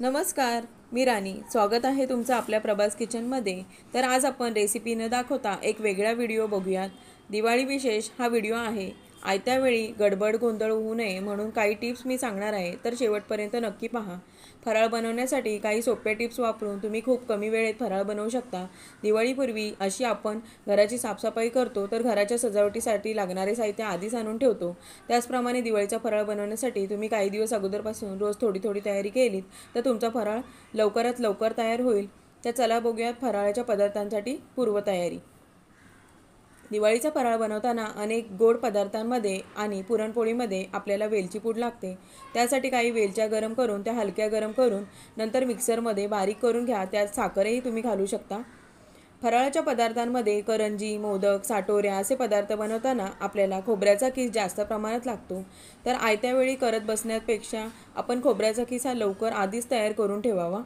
नमस्कार मी राणी. स्वागत आहे तुमचं आपल्या प्रभास किचनमध्ये. तर आज आपण रेसिपी न दाखवता एक वेगळा व्हिडिओ बघूयात. दिवाळी विशेष हा व्हिडिओ आहे. आयत्या वेळी गडबड गोंधळ होऊ नये म्हणून काही टिप्स मी सांगणार आहे तर शेवटपर्यंत नक्की पहा. फराळ बनवण्यासाठी काही सोप्या टिप्स वापरून तुम्ही खूप कमी वेळेत फराळ बनवू शकता. दिवाळीपूर्वी अशी आपण घराची साफसफाई करतो तर घराच्या सजावटीसाठी लागणारे साहित्य आधीच आणून ठेवतो. त्याचप्रमाणे दिवाळीचा फराळ बनवण्यासाठी तुम्ही काही दिवस अगोदरपासून रोज थोडी थोडी तयारी केलीत तर तुमचा फराळ लवकरात लवकर तयार होईल. तर चला बघूयात फराळाच्या पदार्थांसाठी पूर्वतयारी. दिवाळीचा फराळ बनवताना अनेक गोड पदार्थांमध्ये आणि पुरणपोळीमध्ये आपल्याला वेलची पूड लागते. त्यासाठी काही वेलच्या गरम करून त्या हलक्या गरम करून नंतर मिक्सरमध्ये बारीक करून घ्या. त्यात साखरही तुम्ही घालू शकता. फराळाच्या पदार्थांमध्ये करंजी मोदक साटोऱ्या असे पदार्थ बनवताना आपल्याला खोबऱ्याचा किस जास्त प्रमाणात लागतो. तर आयत्या वेळी करत बसण्यापेक्षा आपण खोबऱ्याचा किस हा लवकर आधीच तयार करून ठेवावा.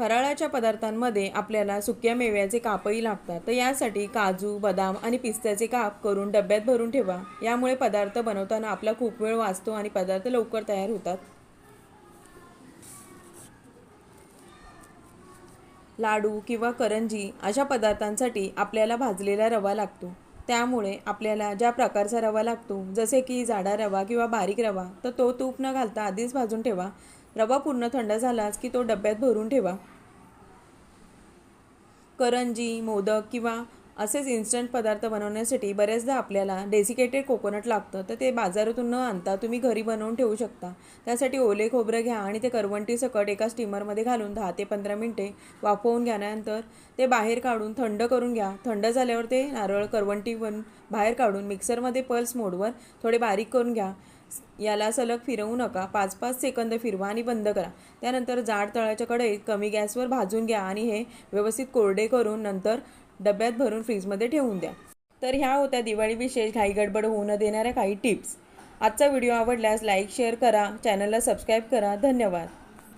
फराळाच्या पदार्थांमध्ये आपल्याला सुक्या मेव्याचे कापही लागतात. तर यासाठी काजू बदाम आणि पिस्त्याचे काप करून डब्यात भरून ठेवा. यामुळे पदार्थ बनवताना आपला खूप वेळ वाचतो आणि पदार्थ लवकर तयार होतात. लाडू किंवा करंजी अशा पदार्थांसाठी आपल्याला भाजलेला रवा लागतो. त्यामुळे आपल्याला ज्या प्रकारचा रवा लागतो जसे की जाडा रवा किंवा बारीक रवा तर तो तूप न घालता आधीच भाजून ठेवा. रवा पूर्ण थंड झालाच की तो डब्यात भरून ठेवा. करंजी मोदक किंवा असेच इन्स्टंट पदार्थ बनवण्यासाठी बऱ्याचदा आपल्याला डेसिकेटेड कोकोनट लागतं. तर ते बाजारातून न आणता तुम्ही घरी बनवून ठेवू शकता. त्यासाठी ओले खोबरं घ्या आणि ते करवंटी सकट एका स्टीमरमध्ये घालून दहा ते पंधरा मिनटे वाफवून घ्यानंतर ते बाहेर काढून थंड करून घ्या. थंड झाल्यावर ते नारळ करवंटी बन बाहेर काढून मिक्सरमध्ये पल्स मोडवर थोडे बारीक करून घ्या. याला सलग फिरवू नका. पाच पाच सेकंद फिरवा आणि बंद करा. त्यानंतर जाड तळाच्या कढईत कमी गॅसवर भाजून घ्या आणि हे व्यवस्थित कोरडे करून नंतर डब्यात भरून फ्रीजमध्ये ठेवून द्या. तर ह्या होत्या दिवाळी विशेष घाई गडबड होऊ न देणाऱ्या काही टिप्स. आजचा व्हिडिओ आवडल्यास लाईक शेअर करा. चॅनलला सबस्क्राईब करा. धन्यवाद.